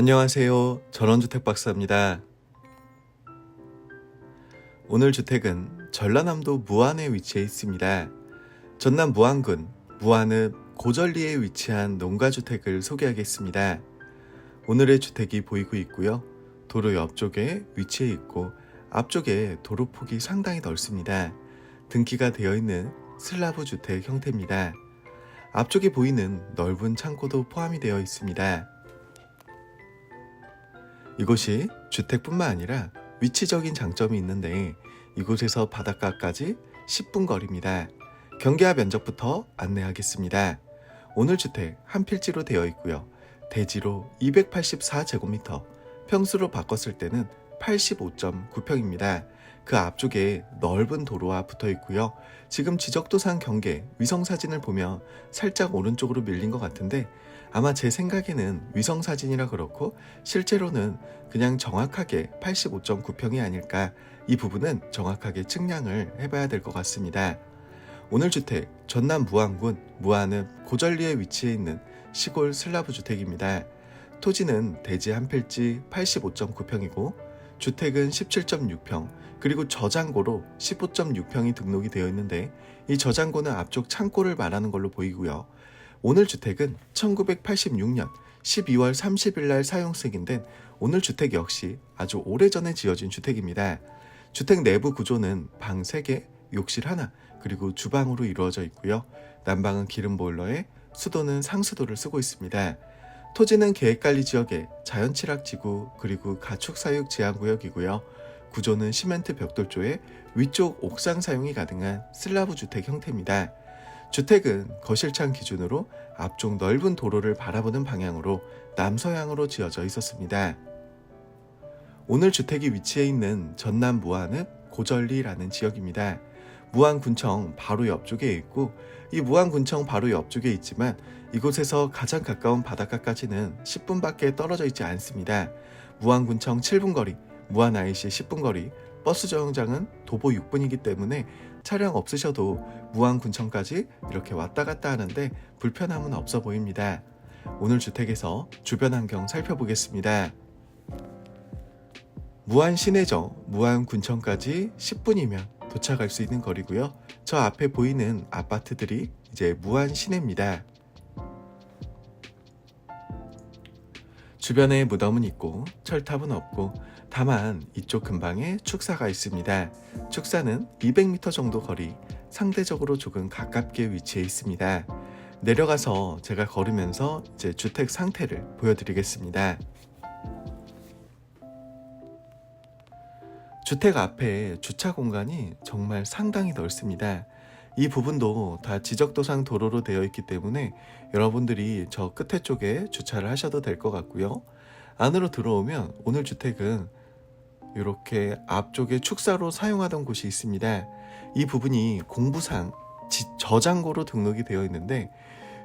안녕하세요. 전원주택 박사입니다. 오늘 주택은 전라남도 무안에 위치해 있습니다. 전남 무안군 무안읍 고전리에 위치한 농가주택을 소개하겠습니다. 오늘의 주택이 보이고 있고요. 도로 옆쪽에 위치해 있고 앞쪽에 도로 폭이 상당히 넓습니다. 등기가 되어 있는 슬라브 주택 형태입니다. 앞쪽에 보이는 넓은 창고도 포함이 되어 있습니다. 이곳이 주택뿐만 아니라 위치적인 장점이 있는데 이곳에서 바닷가까지 10분 거리입니다. 경계와 면적부터 안내하겠습니다. 오늘 주택 한 필지로 되어 있고요. 대지로 284제곱미터, 평수로 바꿨을 때는 85.9평입니다. 그 앞쪽에 넓은 도로와 붙어 있고요. 지금 지적도상 경계 위성 사진을 보면 살짝 오른쪽으로 밀린 것 같은데 아마 제 생각에는 위성 사진이라 그렇고 실제로는 그냥 정확하게 85.9평이 아닐까 이 부분은 정확하게 측량을 해봐야 될 것 같습니다. 오늘 주택 전남 무안군 무안읍 고전리에 위치해 있는 시골 슬라브 주택입니다. 토지는 대지 한 필지 85.9평이고 주택은 17.6평 그리고 저장고로 15.6평이 등록이 되어 있는데 이 저장고는 앞쪽 창고를 말하는 걸로 보이고요. 오늘 주택은 1986년 12월 30일 날 사용 승인된 오늘 주택 역시 아주 오래전에 지어진 주택입니다. 주택 내부 구조는 방 3개, 욕실 하나, 그리고 주방으로 이루어져 있고요. 난방은 기름 보일러에 수도는 상수도를 쓰고 있습니다. 토지는 계획관리 지역의 자연취락 지구 그리고 가축 사육 제한 구역이고요. 구조는 시멘트 벽돌조에 위쪽 옥상 사용이 가능한 슬라브 주택 형태입니다. 주택은 거실창 기준으로 앞쪽 넓은 도로를 바라보는 방향으로 남서향으로 지어져 있었습니다. 오늘 주택이 위치해 있는 전남 무안읍 고전리라는 지역입니다. 무안군청 바로 옆쪽에 있고 이 무안군청 바로 옆쪽에 있지만 이곳에서 가장 가까운 바닷가까지는 10분밖에 떨어져 있지 않습니다. 무안군청 7분 거리, 무안 IC 10분 거리, 버스 정류장은 도보 6분이기 때문에 차량 없으셔도 무안군청까지 이렇게 왔다 갔다 하는데 불편함은 없어 보입니다. 오늘 주택에서 주변 환경 살펴보겠습니다. 무안 시내죠. 무안 군청까지 10분이면 도착할 수 있는 거리고요. 저 앞에 보이는 아파트들이 이제 무안 시내입니다. 주변에 무덤은 있고 철탑은 없고 다만 이쪽 근방에 축사가 있습니다. 축사는 200m 정도 거리, 상대적으로 조금 가깝게 위치해 있습니다. 내려가서 제가 걸으면서 이제 주택 상태를 보여드리겠습니다. 주택 앞에 주차 공간이 정말 상당히 넓습니다. 이 부분도 다 지적도상 도로로 되어 있기 때문에 여러분들이 저 끝에 쪽에 주차를 하셔도 될 것 같고요. 안으로 들어오면 오늘 주택은 이렇게 앞쪽에 축사로 사용하던 곳이 있습니다. 이 부분이 공부상 지- 저장고로 등록이 되어 있는데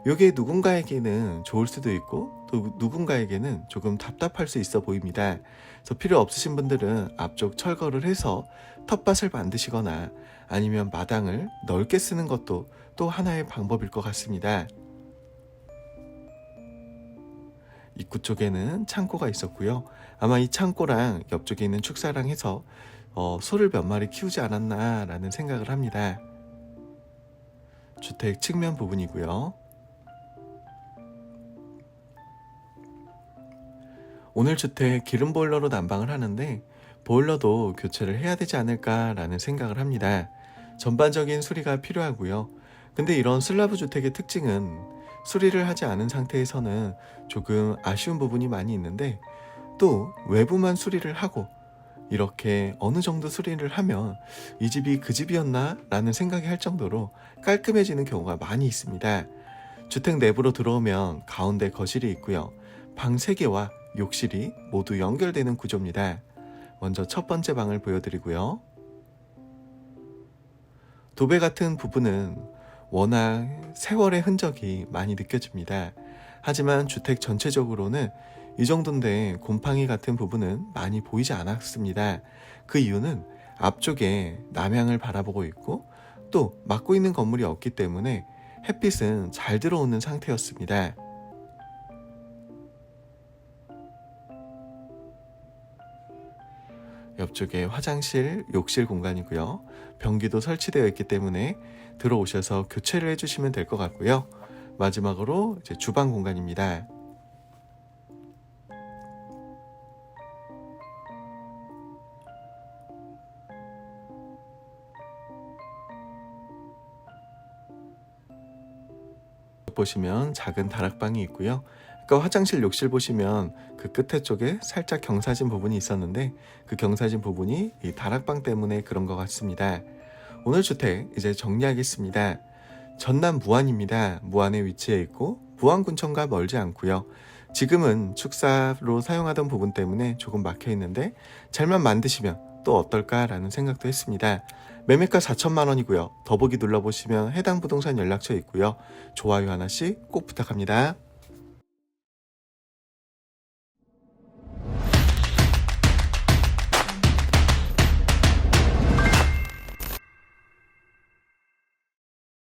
이게 누군가에게는 좋을 수도 있고 또 누군가에게는 조금 답답할 수 있어 보입니다. 그래서 필요 없으신 분들은 앞쪽 철거를 해서 텃밭을 만드시거나 아니면 마당을 넓게 쓰는 것도 또 하나의 방법일 것 같습니다. 입구 쪽에는 창고가 있었고요. 아마 이 창고랑 옆쪽에 있는 축사랑 해서 어, 소를 몇 마리 키우지 않았나라는 생각을 합니다. 주택 측면 부분이고요. 오늘 주택 기름 보일러로 난방을 하는데 보일러도 교체를 해야 되지 않을까라는 생각을 합니다. 전반적인 수리가 필요하고요. 근데 이런 슬라브 주택의 특징은 수리를 하지 않은 상태에서는 조금 아쉬운 부분이 많이 있는데 또 외부만 수리를 하고 이렇게 어느 정도 수리를 하면 이 집이 그 집이었나? 라는 생각이 할 정도로 깔끔해지는 경우가 많이 있습니다. 주택 내부로 들어오면 가운데 거실이 있고요. 방 3개와 욕실이 모두 연결되는 구조입니다. 먼저 첫 번째 방을 보여드리고요. 도배 같은 부분은 워낙 세월의 흔적이 많이 느껴집니다. 하지만 주택 전체적으로는 이 정도인데 곰팡이 같은 부분은 많이 보이지 않았습니다. 그 이유는 앞쪽에 남향을 바라보고 있고 또 막고 있는 건물이 없기 때문에 햇빛은 잘 들어오는 상태였습니다. 옆쪽에 화장실, 욕실 공간이고요. 변기도 설치되어 있기 때문에 들어오셔서 교체를 해주시면 될 것 같고요. 마지막으로 이제 주방 공간입니다. 보시면 작은 다락방이 있고요. 아까 화장실 욕실 보시면 그 끝에 쪽에 살짝 경사진 부분이 있었는데 그 경사진 부분이 이 다락방 때문에 그런 것 같습니다. 오늘 주택 이제 정리하겠습니다. 전남 무안입니다. 무안에 위치해 있고 무안군청과 멀지 않고요. 지금은 축사로 사용하던 부분 때문에 조금 막혀 있는데 잘만 만드시면 또 어떨까라는 생각도 했습니다. 매매가 4천만 원이고요. 더보기 눌러보시면 해당 부동산 연락처 있고요. 좋아요 하나씩 꼭 부탁합니다.